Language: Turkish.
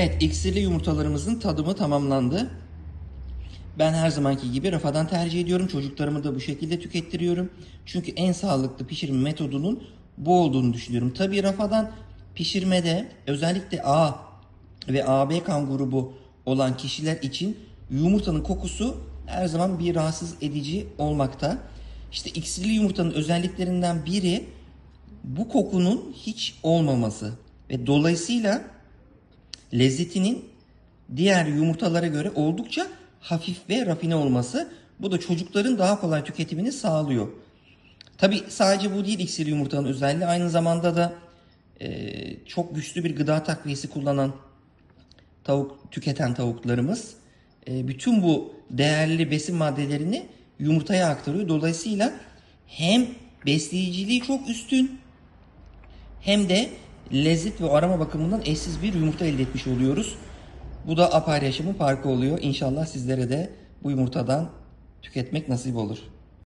Evet, iksirli yumurtalarımızın tadımı tamamlandı. Ben her zamanki gibi rafadan tercih ediyorum. Çocuklarımı da bu şekilde tükettiriyorum. Çünkü en sağlıklı pişirme metodunun bu olduğunu düşünüyorum. Tabii rafadan pişirmede özellikle A ve AB kan grubu olan kişiler için yumurtanın kokusu her zaman bir rahatsız edici olmakta. İşte iksirli yumurtanın özelliklerinden biri bu kokunun hiç olmaması ve dolayısıyla lezzetinin diğer yumurtalara göre oldukça hafif ve rafine olması. Bu da çocukların daha kolay tüketimini sağlıyor. Tabi sadece bu değil iksir yumurtanın özelliği. Aynı zamanda da e, çok güçlü bir gıda takviyesi kullanan tavuk tüketen tavuklarımız e, bütün bu değerli besin maddelerini yumurtaya aktarıyor. Dolayısıyla hem besleyiciliği çok üstün hem de lezzet ve arama bakımından eşsiz bir yumurta elde etmiş oluyoruz. Bu da apayrı yaşamın farkı oluyor. İnşallah sizlere de bu yumurtadan tüketmek nasip olur.